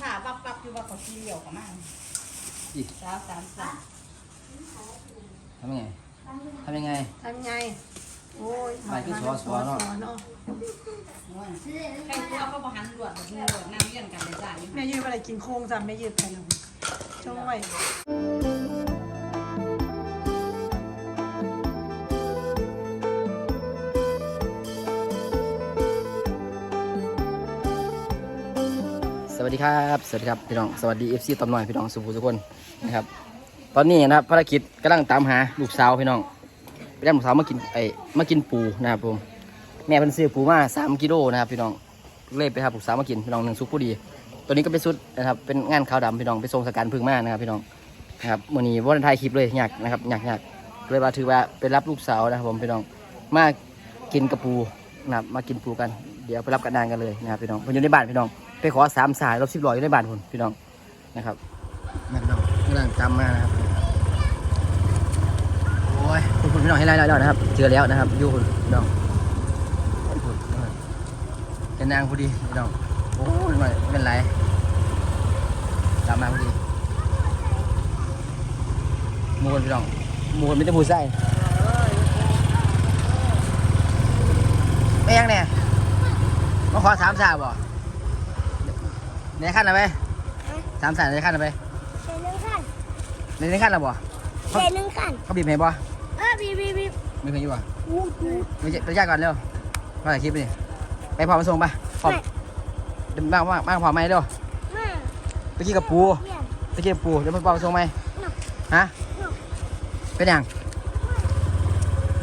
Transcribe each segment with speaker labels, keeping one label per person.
Speaker 1: ผ่าปับปับอยู่ว่าเขาขี้เหลี่ยวเขามาก
Speaker 2: อีก
Speaker 1: สาวสามสาม
Speaker 2: ทำยังไงทำยังไง
Speaker 3: ทำไง โอ้ย
Speaker 2: ไปคือสอสอเนาะ
Speaker 3: เนาะ
Speaker 1: ใครตัวเขาบอกหันหลวดแบบนี้หลวดน้ำเยี่ยนกันเลยจ้าอยู่
Speaker 3: แม่ยืดอะไรกินโค้งจ้ะแม่ยืดไปแล้วช่วย
Speaker 2: วัสดีครับ สวัสดีครับพี่น้อง สวัสดีเอฟซีตอมหน่อยพี่น้องสุภูทุกคนนะครับ ตอนนี้นะครับภารกิจกำลังตามหาลูกสาวพี่น้องไปได้ลูกสาวมากินไอ้มากินปูนะครับผม แม่เป็นซื้อปูมาสามกิโลนะครับพี่น้องเลยไปหาลูกสาวมากินพี่น้องหนึ่งซุปผู้ดี ตัวนี้ก็เป็นชุดนะครับ เป็นงานขาวดำพี่น้องไปทรงสการพึ่งมากนะครับพี่น้องนะครับมื่อนี้วันไทยคลิปเลยอยากนะครับอยากอยากเลยว่าถือว่าไปรับลูกสาวนะครับผมพี่น้องมากินกระปูนะครับมากินปูกัน เดี๋ยวไปรับกันนานกันเลยนะครับพี่น้องเพิ่นอยู่ในบ้านพี่น้อง ไปขอสามสายรถสิบล้ออยู่ในบ้านพุ่นพี่น้องนะครับนั่นพี่น้องกำลังตามมานะครับโอ้ยคุณคุณพี่น้องให้ไล่แล้วนะครับ เจอแล้วนะครับอยู่คุณพี่น้องพุ่นเป็นนางพอดีพี่น้องโอ้ยหน่อยไม่เป็นไรตามมาพอดีหมูคนพี่น้องหมูคนไม่ได้พูดไส้ไม่ยังเนี่ยมาขอสามสาวบ่ ในขั้นอะไรไปสามสาวในขั้นอะไรไป
Speaker 4: เศษหนึ่งขั้น
Speaker 2: ในในขั้นอะไรบ่
Speaker 4: เศษหนึ่งขั้น
Speaker 2: เขาบีบให้บ่
Speaker 4: เออบีบีบี
Speaker 2: ไม่เคยอยู่บ่
Speaker 4: วูดวูด
Speaker 2: ไม่ใช่ระยะก่อนเร็วมาถ่ายคลิปนี่ไปพอมาส่งไปพอมากมากมากพอไหมเร็ว
Speaker 4: มา
Speaker 2: ไปขี้กับปู
Speaker 4: เยี่ยม
Speaker 2: ไปขี้กับปูเดี๋ยวมันพอมาส่งไหมฮะเป็นยัง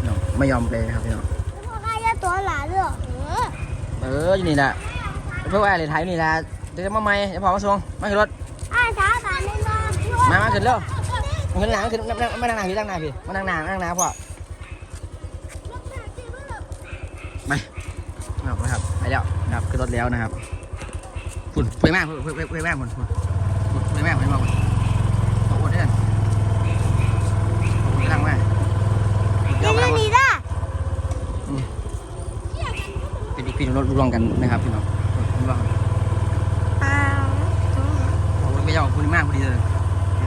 Speaker 2: น้องไม่ยอมเลยนะครับพี่น้อง
Speaker 4: แล้วพอใครจะตัวหลาเด้อเออ
Speaker 2: เอออยู่นี่แหละเพื่อว่าอะไรไทยอยู่นี่แหละเดี๋ยวจะมาใหม่เดี๋ยวพอมาส่งมาขึ้นรถ
Speaker 4: อ้ายสาสารในบ้าน
Speaker 2: มามาขึ้นเร็วมาขึ้นหนาขึ้นนั่งมานั่งหนาพี่นั่งหนาพี่มานั่งหนานั่งหนาพ่อไปเอาไปครับไปแล้วนะครับขึ้นรถแล้วนะครับฝุ่นเพื่อนแม่เพื่อนเพื่อนเพื่อนแม่ฝุ่นฝุ่นฝุ่นเพื่อนแม่เพื่อนแม่ฝุ่นขอบคุณด้วยกันขอบคุณที่นั่งมาเดี๋ยว
Speaker 4: นี่
Speaker 2: มา
Speaker 4: นี่นี่ด้า
Speaker 2: เป็นพี่น้องรวมกันนะครับพี่น้องพี่น้อง
Speaker 4: อ้าว
Speaker 2: ขอบคุณพี่เจ้าข กพอดีเลย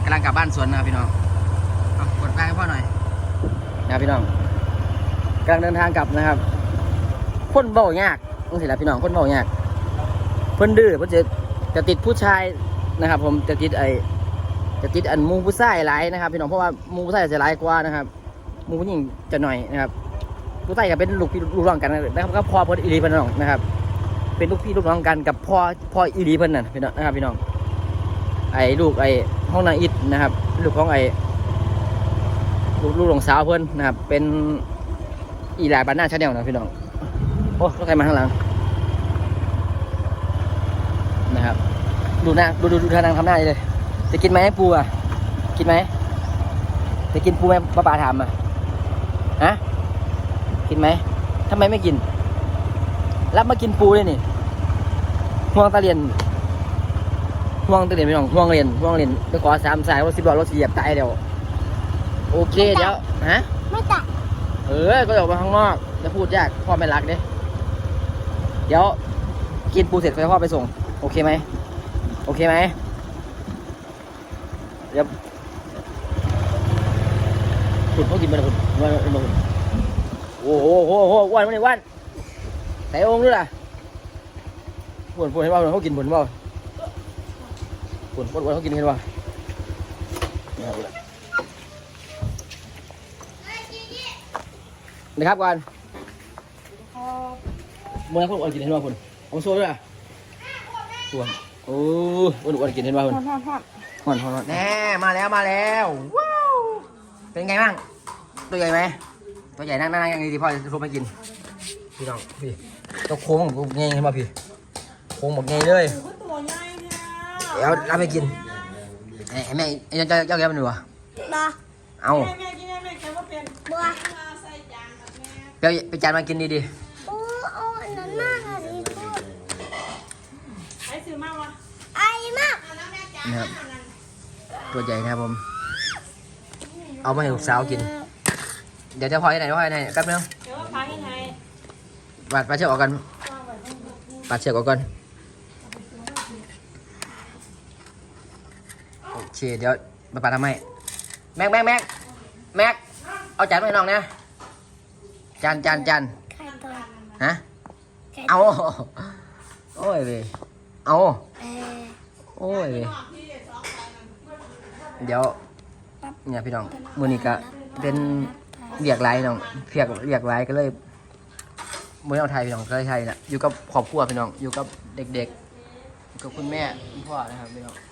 Speaker 2: กำลังกลับบ้านสวนนะครับพี่น้องอกดแป้งให้พ่อหน่อยนะพี่น้องกำลังเดินทางกลับนะครับ คนเบายากต้องสิละพี่น้องคนเบายากเพิ่นดื้อเพิ่นจะจะติดผู้ชายนะครับ ผมจะติดไอจะติดอันมูผู้ชายหลายนะครับ พี่น้องเพราะว่ามูผู้ชายจะหลายกว่านะครับมูผู้หญิงจะหน่อยนะครับ ผู้ใต้ก็เป็นลูกพี่ลูกน้องกันนะครับก็พ่อเพิ่นอีรีเพิ่นน้องนะครับ เป็นลูกพี่ลูกน้องกันกับพ่อพ่ออีรีเพิ่นน่ะพี่น้องนะครับพี่น้อง ไอ้ลูกไอ้ห้องนางอิดนะครับ ลูกของไอ้ลูกลูกหลงสาวเพิ่อนนะครับ เป็นอีหลายบ้านหน้าชาแนลนะพี่น้องโอ้รถใครมาข้างหลังนะครับ ดูหน้าดูดูดูท่านั่งทำหน้าเลยจะกินไหมปูอะกินไหมจะกินปูไหมป้าป๋าถามอะฮะกินไหมทำไมไม่กิน รับมากินปูเลยนี่ห่วงตะเรียน ห่วงตะเรียนไม่ต้องห่วงเรียนห่วงเรียนไปขอสามสายรถสิบล้อรถเหยียบตายเดี๋ยวโอเคเดี๋ยวฮะ
Speaker 4: ไม่ตัด
Speaker 2: เออก็ออกมาข้างนอกจะพูดยากพ่อไม่รักเด้เดี๋ยวกินปูเสร็จค่อยพ่อไปส่ง โอเคไหมโอเคไหมเดี๋ยวคุณเขากินมาแล้วคุณมาแล้วมาคุณโอ้โหโอ้โหโอ้โหอ้วันมาเนี่วันใส่องค์ด้วยล่ะปวดปวดเห็นป่าวเขากินปวดเห็นป่า วปวดปวดปวดเขากินเห็นป่าวนี่ครับนะครับก่อนเมื่อเขาอ้วนกินเห็นป่าวคุณเอามาโซ่ด้วยล่ะอ้วนโอ้อ้วนอ้วนกินเห็นป่าวคุณ
Speaker 3: ทอดทอดทอด
Speaker 2: หอนหอนแน่มาแล้วมาแล้วว้าวเป็นไงบ้างตัวใหญ่ไหมตัวใหญ่นั่งนั่งนั่งอย่างนี้ดีพ่อจะทุบมากินพี่น้องพี่ตัวโค้งของไงเห็นป่ะพี่โค้งบอกไงเลย
Speaker 3: ตัวใหญ่เนี่ย
Speaker 2: เดี๋ยวรับไปกินไอ้ไอ้แม่ไอ้เจ้าเจ้าแก้วมันดูวะ
Speaker 4: บอ
Speaker 2: เอา
Speaker 3: แม่แม่กินแม่แม่แกว่าเป็น
Speaker 4: บัว
Speaker 3: ใส่จานกับแม่
Speaker 2: ไปไปจานมากินดีดี
Speaker 4: โอ้โอ้อันนั้นมากอะดีพูด
Speaker 3: ไอ้ซื้อมากวะ
Speaker 4: ไอ้มาก
Speaker 2: ๆนะครับตัวใหญ่นะครับผม เอามาให้ลูกสาวกิน เดี๋ยวจะพอให้ไหนพอให้ไหนแป๊บนึง
Speaker 3: เดี๋ยวว่าพาให้ไง
Speaker 2: ปัดปัดเชือกออกกันปัดเชือกออกก่อน เดี๋ยวมาปาทำไมแม็กแม็กแม็กแม็กเอาจานมาให้น้องนะจานจานจาน
Speaker 4: ไข่ตัว
Speaker 2: ฮะ
Speaker 4: ไข่
Speaker 2: เอาโอ้ยเว้ยเอา
Speaker 4: เออ
Speaker 2: โอ้ยเว้ยเดี๋ยวเนี่ยพี่น้องมือนี้ก็เป็นเรียกไลน์น้องเรียกเรียกไลน์ก็เลยมือเอาไทยพี่น้องก็เลยไทยนะอยู่กับครอบครัวพี่น้องอยู่กับเด็กๆอยู่กับคุณแม่คุณพ่อนะครับพี่น้อง
Speaker 1: ใ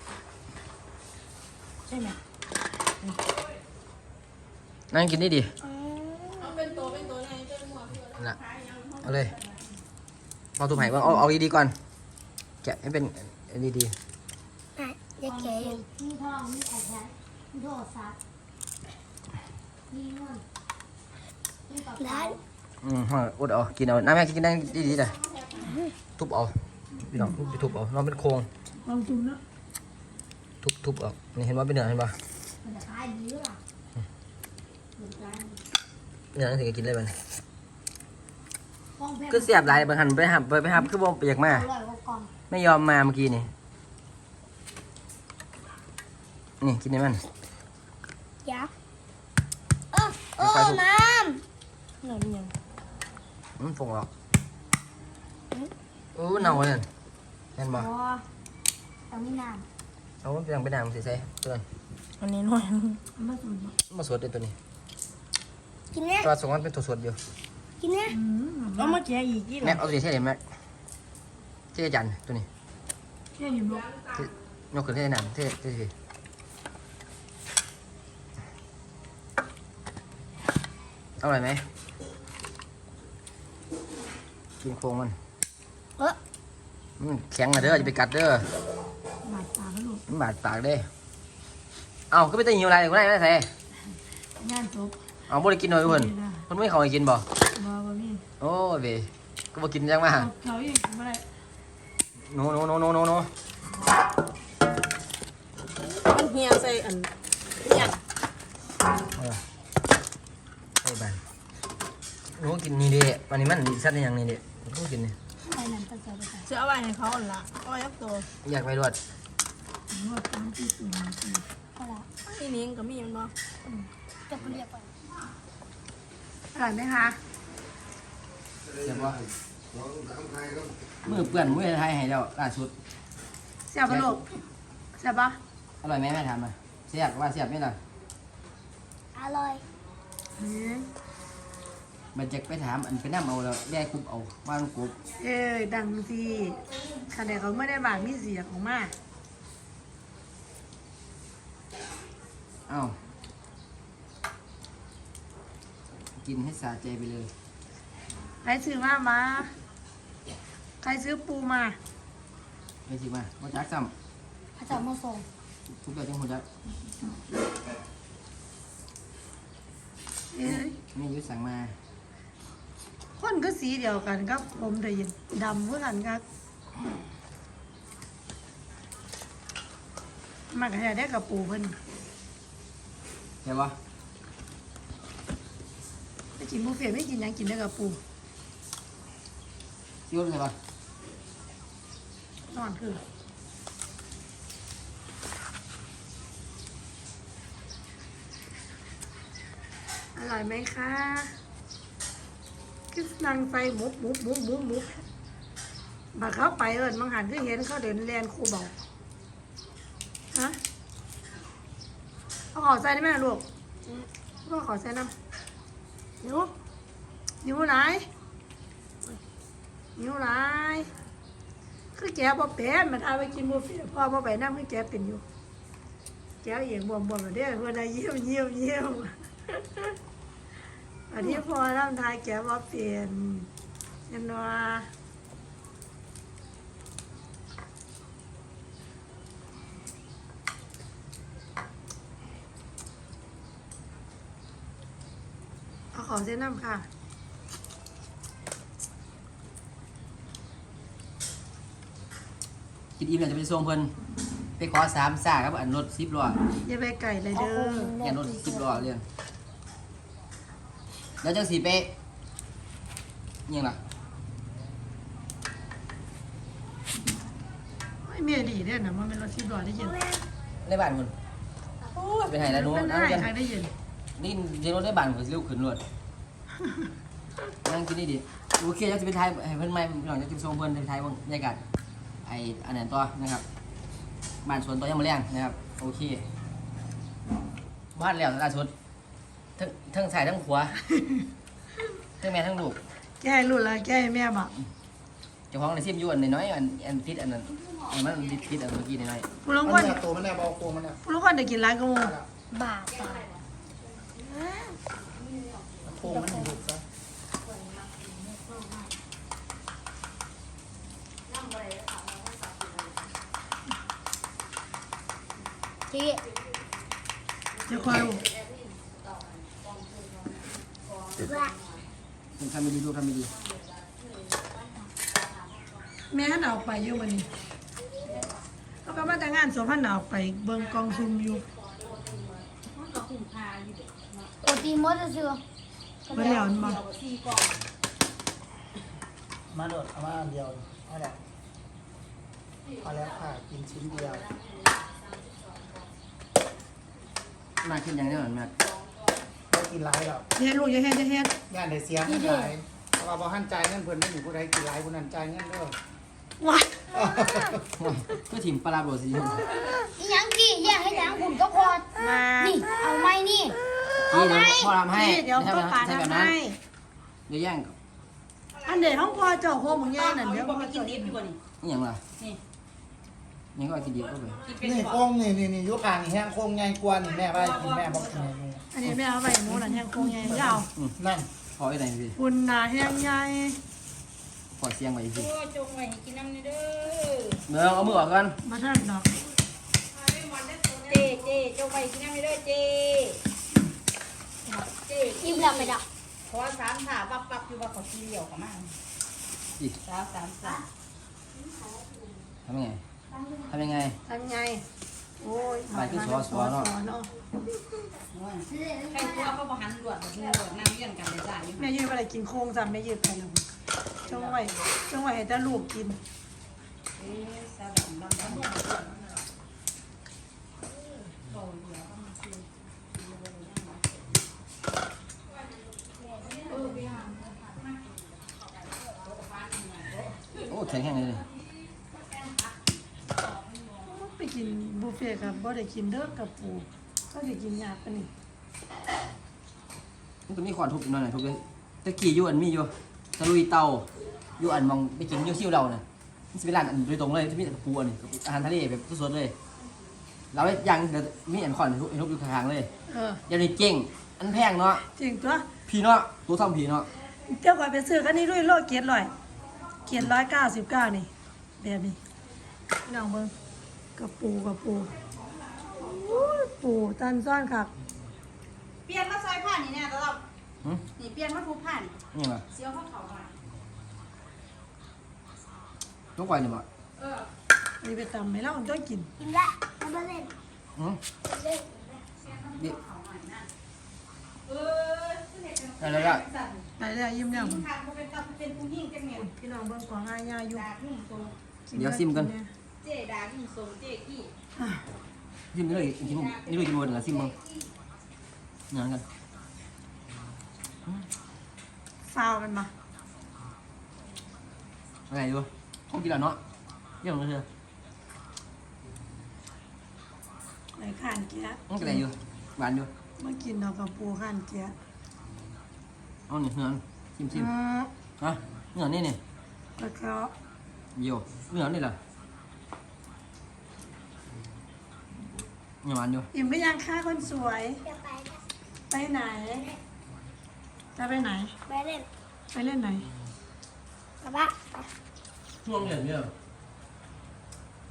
Speaker 1: ช่ไหม
Speaker 2: นั่งกินนี่ดิ
Speaker 4: อืม
Speaker 3: เอาเป็นตัวเป็นตัวไงเป็นหัว
Speaker 2: นั่นน่ะเอาเลยเอาตุ้มไห่ว่าเอาเอาดีๆก่อน แกะให้เป็นดี
Speaker 4: อะอย่าแกะอยู่
Speaker 5: มีทองมีไอแพดมีโทรศัพท์มีเงินมีกระ
Speaker 4: ร้า
Speaker 5: เป๋าน
Speaker 2: ๆอืมเอาอดเอากินเอาน้ำแม่กินได้ดีๆเลยทุบเอาพี่น้องทุบทุบเอาน้องเป็นโครง
Speaker 3: ลองจุ่มเนาะ
Speaker 2: ทุบทุบออก นี่เห็นว่าเป็นเนื้อเห็นปะ
Speaker 5: มันจะขายดีหรือเปล่าเหมือนกัน
Speaker 2: เนื้อนั่นถึงจะกินได้บ้าง
Speaker 5: กล้องแพง
Speaker 2: ก็เสียบหลายบางหันไปหับไปไปหับคือบ่เปียกมา
Speaker 5: อร่อยกว่ากล่อง
Speaker 2: ไม่ยอมมาเมื่อกี้นี่ นี่กินได้มัน
Speaker 4: ยักษ์เออโอ้น้
Speaker 3: หนอนยัง
Speaker 2: อืมฟงออกอู้เน่าเลยเห็นบ่
Speaker 5: อ๋อแต่ไม่นาน
Speaker 2: เอามันเป็นยังเป็นน้ำใส่ๆเตือน
Speaker 3: อันนี้หน่อย
Speaker 5: ไม่สนหรอก
Speaker 2: มันมาสดเลยตัวนี้ำ
Speaker 4: กินเนี่ย
Speaker 2: ตัวสองมันเป็นตัวสดอยู่
Speaker 4: กินเนี่ย
Speaker 3: เอามาแกะอีกกี่หร
Speaker 2: แม็
Speaker 3: อก
Speaker 2: เอาตัวนี้เท่ไหนแม็กเท่จันตัวนี้
Speaker 3: แค่อยู่บ่
Speaker 2: เท่ยกขึ้นเท่น้ำเท่เท่สิอร่อยไหมกินโครงมัน
Speaker 4: เออ
Speaker 2: มันแข็งอะเด้อจะไปกัดเด้อบา
Speaker 5: ดตาแล้วลูก
Speaker 2: มันบาดปากเด้เอ้าก็ไปตีหิวอะไรกูได้ไม่ใส่
Speaker 5: งานจบ
Speaker 2: เอาบ่ได้กินหน่อยเพิ่นเพิ่นไม่เขาให้กินบ่
Speaker 3: บ่บ่มี
Speaker 2: โอ้ยเว้ยก็บ่กินจังมา
Speaker 3: เขาอีกบ่ได้
Speaker 2: โนโนโนโนโนโน
Speaker 3: มันเหี่ยวใส่อันเนี่ย
Speaker 2: ไอ้บ้านหนูกินนี่เด้วันนี้มันสัตว์อหยังนี่เด้หนูกินนี่
Speaker 5: ไปนั่นไปใส่ไปใส่
Speaker 3: จะเอาไว้ให้เขาอันละเอาไว้ยักตัว
Speaker 2: อยากไปรวด
Speaker 5: นวดตามที่สูงที่
Speaker 4: เอาละ
Speaker 3: ที่นี้ก็มีมันบ่
Speaker 4: จะไปเรียกไป
Speaker 3: อร่อยไหมคะ
Speaker 2: เสียบ่มือเปื้อนมือไทยให้แล้วล่าสุด
Speaker 3: เสียบปะลูกเสียบปะ
Speaker 2: อร่อยไหมแม่ถามมาเสียบว่าเสียบไหมล่ะ
Speaker 4: อร่อย
Speaker 3: มั
Speaker 2: นจะไปถามอันไปนำเอาแล้วแยกกรุ๊ปเอาว่างกรุ๊ป
Speaker 3: เอ้ยดังสิคะแนนเขาไม่ได้บากมีเสียงออกมา
Speaker 2: เอ้ากินให้สะใจไปเลย
Speaker 3: ใครซื้อมามา ใครซื้อปูมา
Speaker 2: ไปสิมาบ่จักซ้
Speaker 5: พระเจ้ามาส่งำ
Speaker 2: ทุกตัวจังหัวจัก
Speaker 3: เอ้ย
Speaker 2: นี่อยุสั่งมา
Speaker 3: คนก็สีเดียวกันครับ ผมแต่ยินดำเพื่อกันครับมากระได้กับปูเพิ่น
Speaker 2: เห็นปะ
Speaker 3: ไม่กินบุฟเฟ่ต์ไม่กินหยังกินได้กับปู
Speaker 2: ซิ้วเลยปะ
Speaker 3: นอนคือ อร่อยไหมคะคือนั่งไฟหมุบหมุบหมุบหมุบหมุบบัดเขาไปเอิญบางหันคือเห็นเขาเดินเรียนครูบอกฮะ เอาขอใส่ได้ไหมลูกก็ขอใส่น้ำนิ้วนิ้วไหนนิ้วไหนคือแกบ่เป็นมันเอาไปกินบุฟเฟ่พ่อบ่ไปน้ำคือแกเป็นอยู่ แกเองบวมบวมเด้อเพื่อนได้เยี่ยมเยี่ยมเยี่ยมอันนี้พอร่างทายแกบ่เป็นยันว่าเอา เส้นน้ำค่ะ
Speaker 2: คิดอิ่มแล้วจะไปส่งเพิ่นไปขอสามซ่าครับอันรถสิบล้อ
Speaker 3: อย่าไปไก่เลยเด้อ
Speaker 2: เรียนรถสิบล้อเรียนแล้วจังสีไปอิหยังล่ะ
Speaker 3: ไม่มีดีเด้อนะมันเป็นรถสิบล้อได้ยิน
Speaker 2: ในบ้านคุณ
Speaker 3: โอ้ย
Speaker 2: ไปไหนแล้วหนู
Speaker 3: เป็น
Speaker 2: นั่ง
Speaker 3: ไห้
Speaker 2: กัน
Speaker 3: ใครได้ยิน
Speaker 2: นี่เดี๋ยวรถได้บานผมสิลูกขึ้นรถ นั่งกินนี่ดิโอเคจะไปไทยให้เพื่อนไม่พี่น้องจะไปส่งเพื่อนไปไทยบรรยากาศไออันนั้นตัวนะครับบ้านสวนตัวยังมาเลี้ยงนะครับโอเคบ้านแล้วล่าสุดทั้งทั้งใส่ทั้งหัวทั้งแม่ทั้งลูก
Speaker 3: แกให้รุ่นละแกให้แม่บอก
Speaker 2: เจ้าของในซิมอยวนน้อยๆอันอันติดอันนั้นอันนั้นติดติดอันเมื่อกี้น้อย
Speaker 3: ผู้ลง
Speaker 6: มัน
Speaker 3: คน
Speaker 6: เนี่ยตัวมันเนี่ยเบาตัวมันเนี่ย
Speaker 3: ผู้ลงคนได้กินร้านกระมู
Speaker 4: บาป อะ
Speaker 6: โค้งมันหยุดซะ
Speaker 4: ที่
Speaker 3: จะคอย
Speaker 4: ว่า
Speaker 2: ๆทำไม่ดีลูกทำไม่ดี
Speaker 3: แม่หันออกไปอยู่วันนี้เขาก็มาแต่งงานสมพันธ์ออกไปเบิ่งกองซุมอยู่
Speaker 1: มันก็คุ้มค่าอยู่เด็ก
Speaker 4: ปกติมดจะซื้อ
Speaker 3: เบิ่งแล้วมา
Speaker 1: สี่กล่อง
Speaker 6: มาโดดเอามาอันเดียวเอาแหละพอแล้วค่ะกินชิ้นเดียว
Speaker 2: มาขึ้นอย่างนี้เหมือนมาก
Speaker 6: ได้กินหลายดอก
Speaker 3: เฮ็ดลูกอย่าเฮ็ดอย่าเฮ็ด
Speaker 6: ย่านได้เสียเงินหลายเพราะว่าบ่หันใจายเงินเพิ่นไม่อยู่ผู้ใดกินหลายผู้นั้นใจ่ายเงินเด้อ
Speaker 3: ว้าย
Speaker 2: ก็ถิ่มปลาโบสี
Speaker 4: อีหยังกี่แย่งให้หยังผมก็พอนี่ เอาไหมนี่
Speaker 2: นี่เดี๋ยวพ่อทำให้
Speaker 3: พี่เดี๋ยว
Speaker 2: ใช่
Speaker 3: พ่
Speaker 2: แบ
Speaker 3: อบปา
Speaker 2: นั้นใช่แบบ
Speaker 3: ทำ
Speaker 2: นั้น
Speaker 3: ให้
Speaker 2: เดี๋ยวแย่งกับ
Speaker 3: อันเด็ดห้องพ่อเจ้าโคมึงแย่นั่น
Speaker 1: เอาอ
Speaker 3: เดี๋ย
Speaker 1: ยู่
Speaker 3: ว
Speaker 1: บ่
Speaker 3: พ่อ
Speaker 1: ไปกิ
Speaker 3: เจ้าน
Speaker 1: ดิบอยู่บ่นี่
Speaker 2: นี่อย่างไร
Speaker 1: นี่
Speaker 2: นี่ก็กินดีก็ไป
Speaker 1: กินเป็น
Speaker 6: นี่
Speaker 1: บ่
Speaker 6: โค้งนี่นี่นี่อยุคางนี่แห้งโค้งใหญ่กว่านี่แม่ว่ากินแม่บอกกินนี่
Speaker 3: อันนี้แม่เอาไปหมูนั่นแห้งโคงใหญ่ยาว
Speaker 6: นั่น
Speaker 2: พอไอ้ไหนพี่
Speaker 3: คุณนาแห้งใหญ่
Speaker 2: พอเสียงไว้สิ
Speaker 1: โอ้จงไว้ให้กินน้ำนี่เด้อ
Speaker 2: เมื่อเอามือออกกัน
Speaker 3: มาท่านดอก
Speaker 1: เจเจจงไว้ให้กินน้ำนี่เด้อเจเจ
Speaker 4: อิ่มแล้วไปดัก
Speaker 1: ขอสามขาปับปับอยู่ว่าเขาขี้เหลี่ยวกับมัน
Speaker 2: อีก
Speaker 1: สามสามสาม
Speaker 2: ทำยังไงทำยังไง
Speaker 3: ทำไงโอ้ย
Speaker 2: ไปขึ้นสอสอเนาะ
Speaker 3: เนาะ
Speaker 1: ใครตัวเขาบ่หันรวดแบบนี้รวดนั่งเลี้ยงกันเลยจ้าอยู่
Speaker 3: แม่ยืดไปกินโคงจำแม่ยืดไปแล้วจงไว้จงไว้ให้แต่ลูกกิน
Speaker 1: เอ๊ะสาดำดำดำดำ
Speaker 2: โอ้ แข็งแข็งเลย
Speaker 3: ไปกินบุฟเฟ่ต์กับบ่ได้กินเด้อกับปูก็ได้กินยากปะนี่
Speaker 2: มันก็มีขวานทุบอีกหน่อยทุบเลยตะกี้อยู่อันมีอยู่ตะลุยเตาอยู่อันมองไปกินอยู่ซิ่วเราเนี่ยมันจะเป็นร้านอันโดยตรงเลยที่มีแต่ปูอันนี้อาหารทะเลแบบสดๆเลย เรายังเดี๋ยวมีอันขอนทุบทุบอยู่ข้างๆเลย
Speaker 3: เออ
Speaker 2: เดี๋ยวนี้เก่ง อันแพงเนาะ
Speaker 3: จริงตัว
Speaker 2: พี่เนาะตัวซ้ำพี่เนาะ
Speaker 3: เจ้าก่อนไปซื้อกันนี่ด้วยโลเกียรร้อย เกียรร้อยเก้าสิบเก้านี่ แบบนี้พี่น้องเบิ่งกับปูกับปูอู้ยปูตันซ่อนครับ
Speaker 1: เปลี่ยนมาซอยผ้านี่แน่ตลอด
Speaker 2: หึ
Speaker 1: นี่เปลี่ยนมาทุบผ้านี่
Speaker 2: นี่เหรอ
Speaker 1: เสียวเขาเขามา
Speaker 2: ต้องปล่อยนี่บ่
Speaker 1: เออ
Speaker 3: อันนี้ไปตำให้เราต้องกิน
Speaker 4: อิ่มละเอาไปเล่น
Speaker 2: หืมดิ
Speaker 1: เออ
Speaker 2: ได้แล้วก็
Speaker 1: สั่น
Speaker 3: ไปแล้วยิ้มแล้ว
Speaker 1: ทางเขาเป็ นตับเป็นผู้หญิงจังแม่น
Speaker 3: พี่น้องเบิ่งของอาญาอยู่
Speaker 1: ดาหุ่มทรง
Speaker 2: เดี๋ยวซิมกัน
Speaker 1: เจดาหุ่มทรงเจกี้
Speaker 3: อะ
Speaker 2: ซิมนี่เลยกินนี่เลยกินหมดเหรอซิมบ้างงานกัน
Speaker 3: ฟาวมันมา
Speaker 2: อะไรดูคงกินแล้วเนาะเรื่องมันคือ
Speaker 3: ไหนข้านแกะ
Speaker 2: มันกินอะไรอยู่หวานอยู่
Speaker 3: มากินดอกกับปูข้านแกะ
Speaker 2: เอาหนึ่งเนื้อซิมซิม
Speaker 3: อืม
Speaker 2: ฮะเนื้อนี่นี่
Speaker 3: แล้วก็
Speaker 2: เยี่ยวเนื้อนี่แหละเนื้อหวานอยู่
Speaker 3: อิ่มหรือยังคะคนสวย
Speaker 4: จะไปนะ
Speaker 3: ไปไหน จะไปไหน
Speaker 4: ไปเล่น
Speaker 3: ไปเล่นไหน
Speaker 4: กับบ้า
Speaker 2: ช่วงเย็นเนี่ย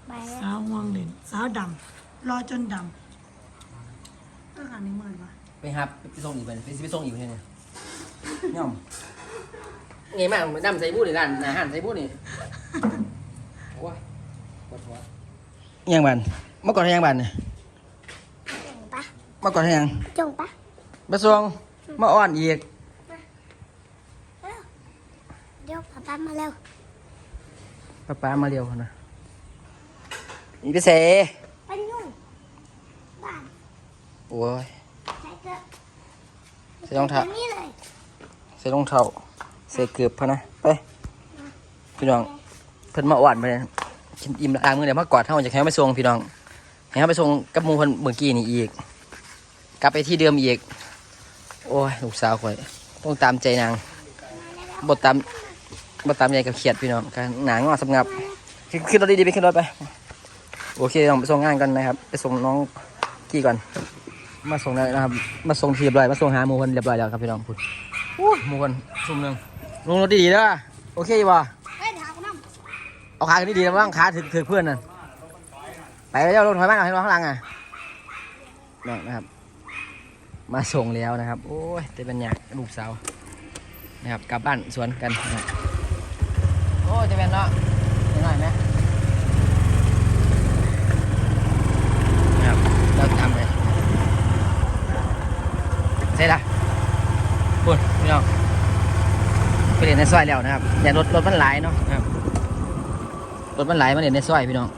Speaker 4: ไปเล่น
Speaker 3: สาวห่วงเด่นสาวดำรอจนดำก็ขันนี้เหมือนวะ
Speaker 2: ไปครับไปส่งอีกไปไปไปส่งอีกเนี่ยย่อมไงมากดำใส่บู้นี่ร้านอาหารใส่บู้นี่โอ้ยปวดหัวยังบันเมื่อก่อนยังบันเนี่ย
Speaker 4: จงปะ
Speaker 2: เมื่อก่อนยัง
Speaker 4: จงปะ
Speaker 2: มาส่งมาอ่อนอีก
Speaker 4: เดี๋ยวป๊าป๊ามาเร็ว
Speaker 2: ป้าป้ามาเร็วนะอีไปเส
Speaker 4: ไปนู่นบ้าน
Speaker 2: โอ้ย
Speaker 5: ใส่เสื้อ
Speaker 2: ใส่รอง เท้า
Speaker 5: แบบนี้เลย
Speaker 2: ใส่รองเท้าใส่เกือบพะนะ ไป พี่น้อง เพิ่นมาอวดไปกินอิ่มล้างมือเดี๋ยวมากอดเท่าจะให้เขาไปส่งพี่น้องให้เขาไปส่งกับมูเพิ่นเมื่อกี้นี่อีก กลับไปที่เดิมอีก โอ้ย ลูกสาวข่อย ต้องตามใจนางบทตามบทตามใจกับเขียดพี่น้องการหนางอสำงับขึ้นขึ้นรถดีๆไปขึ้นรถไป โอเคต้องไปส่งงานกันนะครับ ไปส่งน้องกี้ก่อน มาส่งแล้วนะครับ มาส่งทีเรียบร้อย มาส่งหาหมูเพิ่นเรียบร้อยแล้วครับพี่น้องพูดหมูเพิ่นซุ่มหนึง ลงรถดีๆเด้อโอเคอยู่บ่
Speaker 5: เฮ้ยเดี๋ยวเอาน้ำ
Speaker 2: เอาขาขึ้นดีๆนะว่างขาถึกถึกเพื่อนนั่นไปแล้วลงถอยบ้านหน่อยให้น้องข้างหลังอะนั่นนะครับ มาส่งแล้วนะครับ โอ้ยเต็มเป็นอยากลูกสาวนะครับกลับบ้านสวนกันนะครับโอ้ยจะเป็นเนาะนิดหน่อยไหมนะครับเราตามไปเสร็จละพูดพี่น้องไปเรียนใน ซอยแล้วนะครับอย่ารถรถมันหลายเนาะนะครับรถมันไหลมาเด่นในซอยพี่น้อง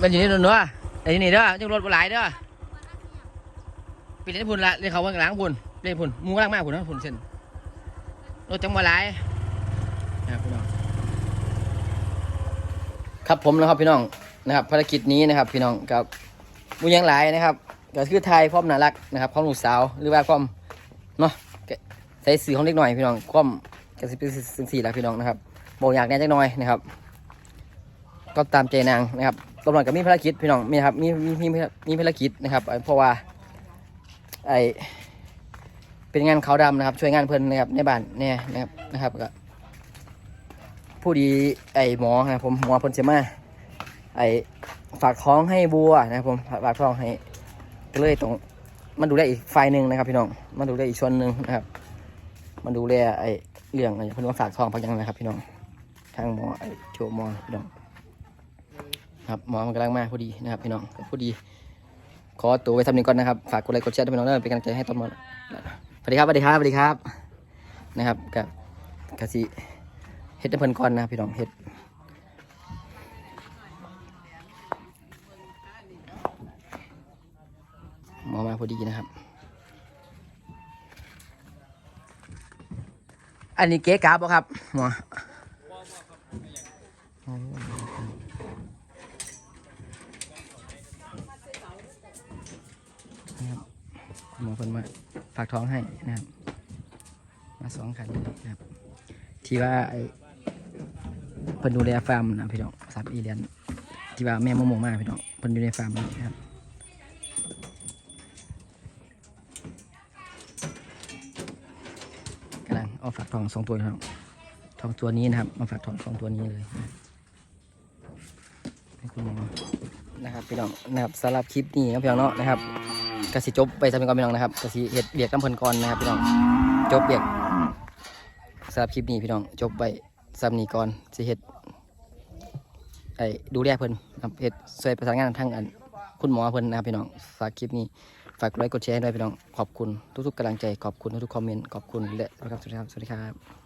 Speaker 2: มันอยู่นี่นู่นเด้อไอ้นี่เด้อจังรถมันไหลเด้อปีนี้พุ่นละเรียกเขาว่าหลังพุ่นเรียกพุ่นหมูกำลังมากพุ่นนะพุ่นเส้นรถจังหวะไหลนะครับพี่น้อง ครับผมนะครับพี่น้องนะครับภารกิจนี้นะครับ พี่น้องกับหมูยังหลายนะครับก็คือไทยพร้อมน่ารักนะครับพร้อมลูกสาวหรือว่าพร้อมเนาะ ใส่สื่อของเล็กหน่อยพี่น้องพร้อมก็สิเป็นสิ่งสี่แหละพี่น้องนะครับบอกอยากแน่จักหน่อยนะครับ ก็ตามใจนางนะครับตำรวจก็มีภารกิจพี่น้องมีครับมีมีมีมีภารกิจนะครับเพราะว่าไอเป็นงานขาวดำนะครับ ช่วยงานเพิ่อนนะครับในบ้านเนี่ยนะครับนะครับก็ผู้ดีไอหมอนะผมหมอพิ่นเสมาไอฝากท้องให้บัวนะครับผมฝากท้องให้ก็เลยต้องมาดูแลอีกฝ่ายหนึ่งนะครับพี่น้องมาดูแลอีกส่วนหนึ่งนะครับ มาดูแลไอ้เรื่องไรเพิ่นว่าฝากทองพักยังนะครับ พี่น้องทางหมอไอ้โจหมอพี่น้องครับหมอมันกำลังมาพอดีนะครับ พี่น้องพอดี ขอตัวไปทำหนึ่งก่อนนะครับฝากกดไลค์กดแชร์ด้วยพี่น้องเด้อเป็นกำลังใจให้ต้นหมอสวัสดีครับสวัสดีครับสวัสดีครับนะครับกับกสิเฮ็ดให้เพิ่นก่อนนะครับพี่น้องเฮ็ดหมอมาพอดีนะครับ อันนี้เก๊กาบ่ครับหมอนะครับหมอเพิ่นมาฝากท้องให้นะครับ มาสองคันนะครับ ที่ว่าไอ้เพิ่นดูแลฟาร์มนะพี่น้องสับอีเลียนที่ว่าแม่มะม่วงมาพี่น้องเพิ่นอยู่ในฟาร์มนี่นะครับกำลังเอา ฝากทองสองตัวครับทองตัวนี้นะครับ มาฝากทองสองตัวนี้เลยให้คุณหมอนะครับพี่น้องนะครับสำหรับคลิปนี้นะพี่น้องเนาะนะครับกสิจบไปสำหรับพี่น้องนะครับกสิเฮ็ดเบียกน้ำเพลินก่อนนะครับพี่น้องจบเบียกสำหรับคลิปนี้พี่น้องจบไปซ้ำนีก่อนสิเฮ็ดไอ้ดูแลเพิ่นครับเฮ็ดช่วยประสานงานทางอันคุณหมอเพิ่นนะครับพี่น้องฝากคลิปนี้ากกดไลค์กดแชร์ห้ด้วยพี่น้องขอบคุณทุกๆกำลังใจขอบคุณทุกๆคอมเมนต์ขอบคุณและนะครับสวัสดีครับสวัสดีครับ